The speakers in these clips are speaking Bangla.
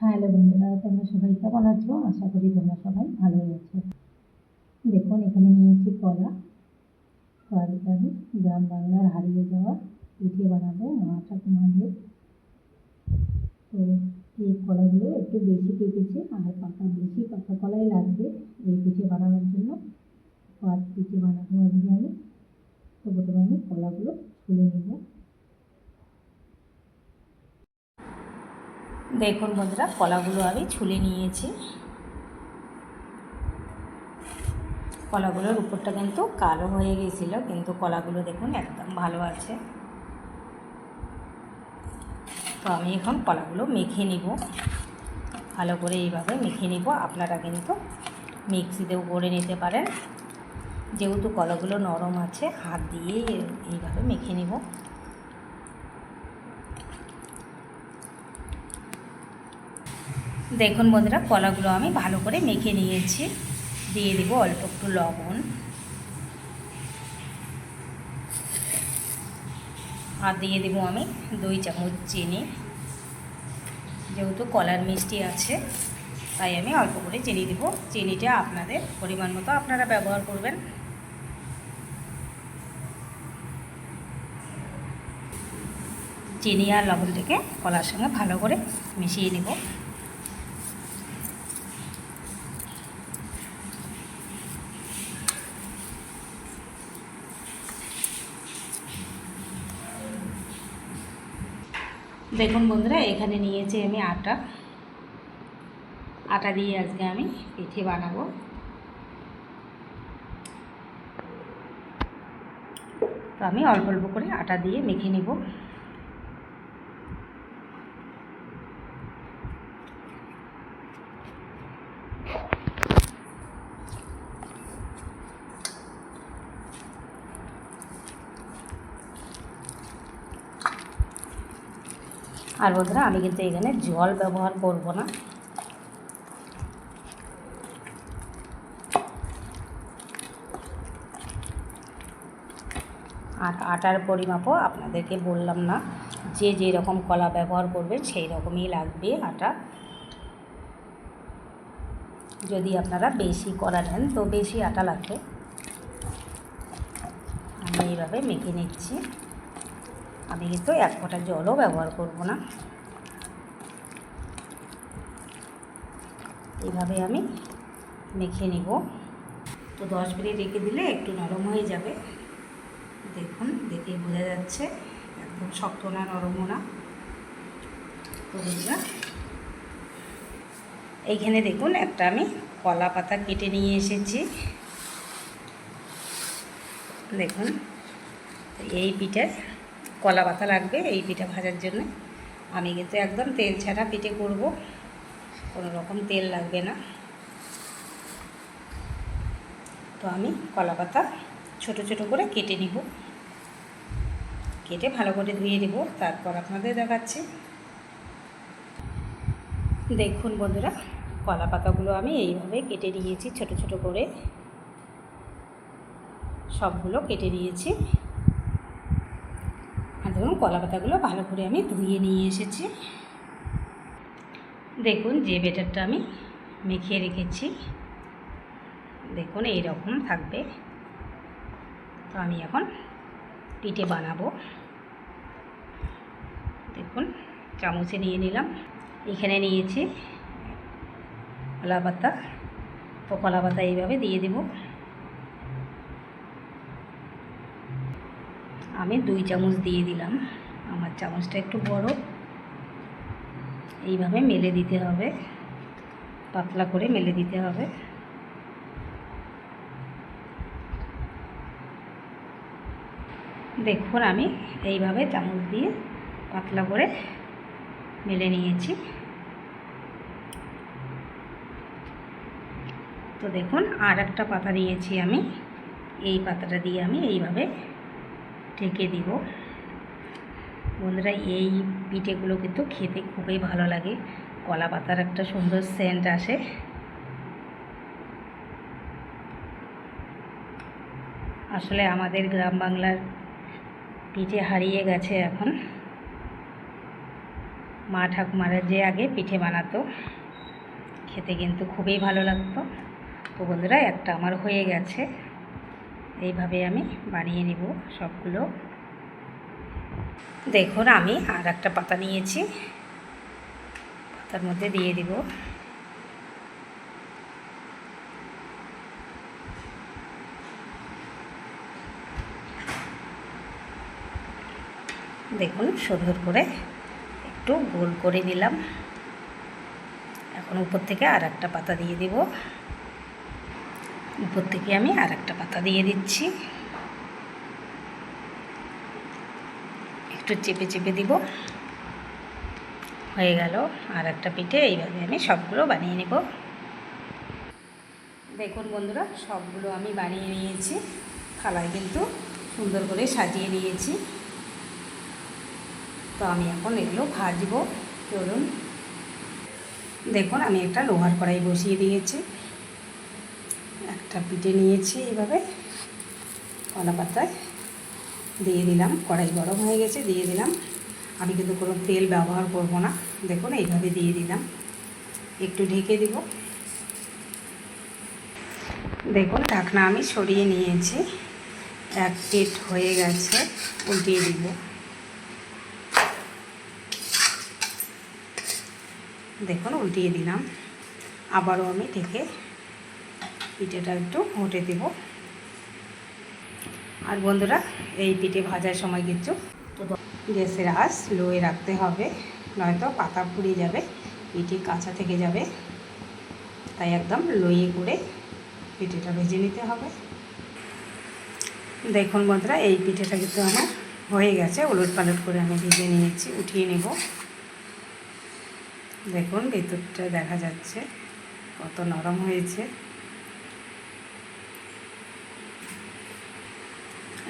হ্যালো বন্ধুরা, তোমরা সবাই কেমন আছো? আশা করি তোমরা সবাই ভালোই আছো। দেখুন, এখানে নিয়েছি কলা। তো আমি গ্রাম বাংলার হারিয়ে যাওয়া পিঠে বানাবো, মা ঠাকুমাদের। তো এই কলাগুলো একটু বেশি কেটেছে, আর পাকা বেশি পাকা কলাই লাগবে এই পিঠে বানানোর জন্য। পাঁচ পিঠে বানাবো আজকে আমি। তো প্রথমে আমি কলাগুলো ছুলে নেব। দেখুন বন্ধুরা, কলাগুলো আমি ছুলে নিয়েছি। কলাগুলোর উপরটা কিন্তু কালো হয়ে গিয়েছিল কিন্তু কলাগুলো দেখুন একদম ভালো আছে। তো আমি এখন কলাগুলো মেখে নিব। ভালো করে এইভাবে মেখে নিব। আপনারা কিন্তু মিক্সিতেও করে নিতে পারেন। যেহেতু কলাগুলো নরম আছে, হাত দিয়ে এইভাবে মেখে নিব। দেখুন বন্ধুরা, কলাগুলো আমি ভালো করে মেখে নিয়েছি। দিয়ে দিব অল্প একটু লবণ। আর দিয়ে দেবো আমি দুই চামচ চিনি। যেহেতু কলার মিষ্টি আছে, তাই আমি অল্প করে চিনি দেব। চিনিটা আপনাদের পরিমাণ মতো আপনারা ব্যবহার করবেন। চিনি আর লবণটাকে কলার সঙ্গে ভালো করে মিশিয়ে নেব। দেখুন বন্ধুরা, এখানে নিয়েছি আমি আটা। আটা দিয়ে আজকে আমি পিঠে বানাবো। তো আমি অল্প অল্প করে আটা দিয়ে মেখে নেব। আর বন্ধুরা, আমি কিন্তু এখানে জল ব্যবহার করব না। আর আটার পরিমাপও আপনাদেরকে বললাম না, যে যে রকম কলা ব্যবহার করবেন সেই রকমই লাগবে আটা। যদি আপনারা বেশি করা নেন, তো বেশি আটা লাগবে। আমি এইভাবে মেখে নিচ্ছি। আমি কিন্তু এক ফোঁটা জলও ব্যবহার করব না। এইভাবে আমি মেখে নিব। তো দশ মিনিট রেখে দিলে একটু নরম হয়ে যাবে। দেখুন দেখে বোঝা যাচ্ছে, একদম শক্ত না, নরমও না। তো এইখানে দেখুন, একটা আমি কলা পাতা কেটে নিয়ে এসেছি। দেখুন, এই পিঠে কলা পাতা লাগবে এই পিঠা ভাজার জন্য। আমি কিন্তু একদম তেল ছাড়া পিঠে করব। কোনো রকম তেল লাগবে না। তো আমি কলা পাতা ছোটো ছোটো করে কেটে নিব। কেটে ভালো করে ধুয়ে নেব, তারপর আপনাদের দেখাচ্ছি। দেখুন বন্ধুরা, কলা পাতাগুলো আমি এইভাবে কেটে নিয়েছি, ছোট ছোট করে। সবগুলো কেটে নিয়েছি। ধরুন কলা পাতাগুলো ভালো করে আমি ধুয়ে নিয়ে এসেছি। দেখুন যে বেটারটা আমি মেখে রেখেছি। দেখুন এই রকম থাকবে। তো আমি এখন পিঠে বানাবো। দেখুন চামচে নিয়ে নিলাম। এখানে নিয়েছি কলা পাতা। তো কলা পাতা এইভাবে দিয়ে দেব। আমি দুই চামচ দিয়ে দিলাম। আমার চামচটা একটু বড়। এইভাবে মেলে দিতে হবে। পাতলা করে মেলে দিতে হবে। দেখুন, আমি এইভাবে চামচ দিয়ে পাতলা করে মেলে নিয়েছি। তো দেখুন, আর একটা পাতা নিয়েছি আমি। এই পাতাটা দিয়ে আমি এইভাবে ঢেকে দিব। বন্ধুরা, এই পিঠেগুলো কিন্তু খেতে খুবই ভালো লাগে। কলা পাতার একটা সুন্দর সেন্ট আসে। আসলে আমাদের গ্রাম বাংলার পিঠে হারিয়ে গেছে এখন। মা ঠাকুমারা যে আগে পিঠে বানাতো, খেতে কিন্তু খুবই ভালো লাগতো। তো বন্ধুরা, একটা আমার হয়ে গেছে। এইভাবে আমি বানিয়ে নিব সবগুলো। দেখুন, আমি আর একটা পাতা নিয়েছি। পাতার মধ্যে দিয়ে দিব। দেখুন, সুন্দর করে একটু গোল করে নিলাম। এখন উপর থেকে আর একটা পাতা দিয়ে দিব। উপর থেকে আমি আর একটা পাতা দিয়ে দিচ্ছি। একটু চেপে চেপে দিব। হয়ে গেল। আর একটা পিঠে এইভাবে আমি সবগুলো বানিয়ে নেব। দেখুন বন্ধুরা, সবগুলো আমি বানিয়ে নিয়েছি। থালায় কিন্তু সুন্দর করে সাজিয়ে নিয়েছি। তো আমি এখন এগুলো ভাজবো। চলুন। দেখুন, আমি একটা লোহার কড়াই বসিয়ে দিয়েছি। একটা পিঠে নিয়েছি এইভাবে কলা পাতায় দিয়ে দিলাম। কড়াই গরম হয়ে গেছে, দিয়ে দিলাম। আমি কিন্তু কোনো তেল ব্যবহার করব না। দেখুন, এইভাবে দিয়ে দিলাম। একটু ঢেকে দিব। দেখুন, ঢাকনা আমি সরিয়ে নিয়েছি। এক প্লেট হয়ে গেছে, উল্টিয়ে দিব। দেখুন, উল্টিয়ে দিলাম। আবারও আমি ঢেকে পিঠেটা একটু হটে দেব। আর বন্ধুরা, এই পিঠে ভাজার সময় কিন্তু গ্যাসের আঁচ লোয়ে রাখতে হবে, নয়তো পাতা পুড়ে যাবে, পিঠে কাঁচা থেকে যাবে। তাই একদম লইয়ে করে পিঠেটা ভেজে নিতে হবে। দেখুন বন্ধুরা, এই পিঠেটা কিন্তু আমার হয়ে গেছে। উলট পালট করে আমি ভেজে নিয়েছি, উঠিয়ে নেব। দেখুন, ভেতরটা দেখা যাচ্ছে, কত নরম হয়েছে।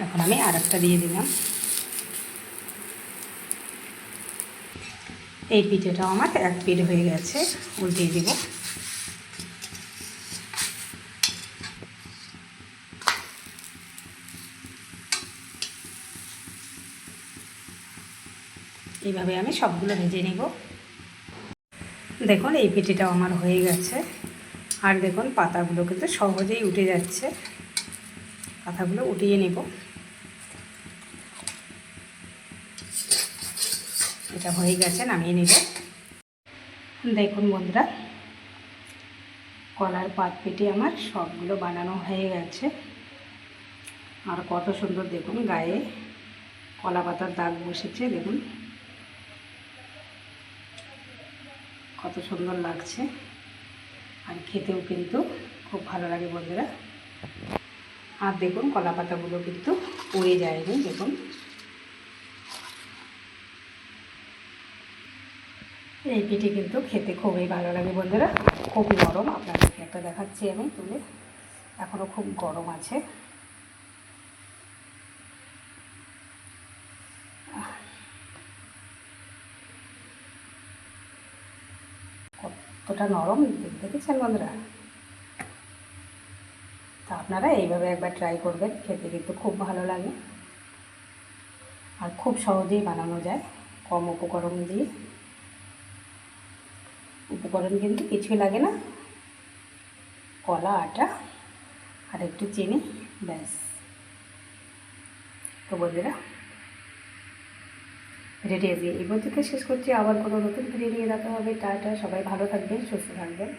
এখন আমি আর একটা দিয়ে দিলাম। এই পিঠেটাও আমার এক পিঠ হয়ে গেছে, উল্টিয়ে দিব। এইভাবে আমি সবগুলো ভেজে নেব। দেখুন, এই পিঠেটাও আমার হয়ে গেছে। আর দেখুন, পাতাগুলো কিন্তু সহজেই উঠে যাচ্ছে। পাতাগুলো উঠিয়ে নেব। এটা হয়ে গেছে, নামিয়ে নেব। দেখুন বন্ধুরা, কলার পাত পেটে আমার সবগুলো বানানো হয়ে গেছে। আর কত সুন্দর দেখুন, গায়ে কলা পাতার দাগ বসেছে, দেখুন। কত সুন্দর লাগছে, আর খেতেও কিন্তু খুব ভালো লাগে বন্ধুরা। আর দেখুন, কলা পাতাগুলো কিন্তু পড়ে যায়নি, দেখুন। এই পিঠে কিন্তু খেতে খুবই ভালো লাগে বন্ধুরা। খুবই গরম, আপনাদেরকে একটা দেখাচ্ছি আমি তুলে। এখনও খুব গরম আছে। কতটা নরম, দেখেছেন বন্ধুরা? তা আপনারা এইভাবে একবার ট্রাই করবেন, খেতে কিন্তু খুব ভালো লাগে। আর খুব সহজেই বানানো যায়, কম উপকরণ দিয়ে। উপকরণ কিন্তু কিছুই লাগে না। কলা, আটা আর একটু চিনি, ব্যাস। তো বন্ধুরা ভিডিওটি এবার থেকে শেষ করছি। আবার কোনো নতুন ভিডিও নিয়ে দেখা হবে। টাটা, সবাই ভালো থাকবেন, সুস্থ থাকবেন।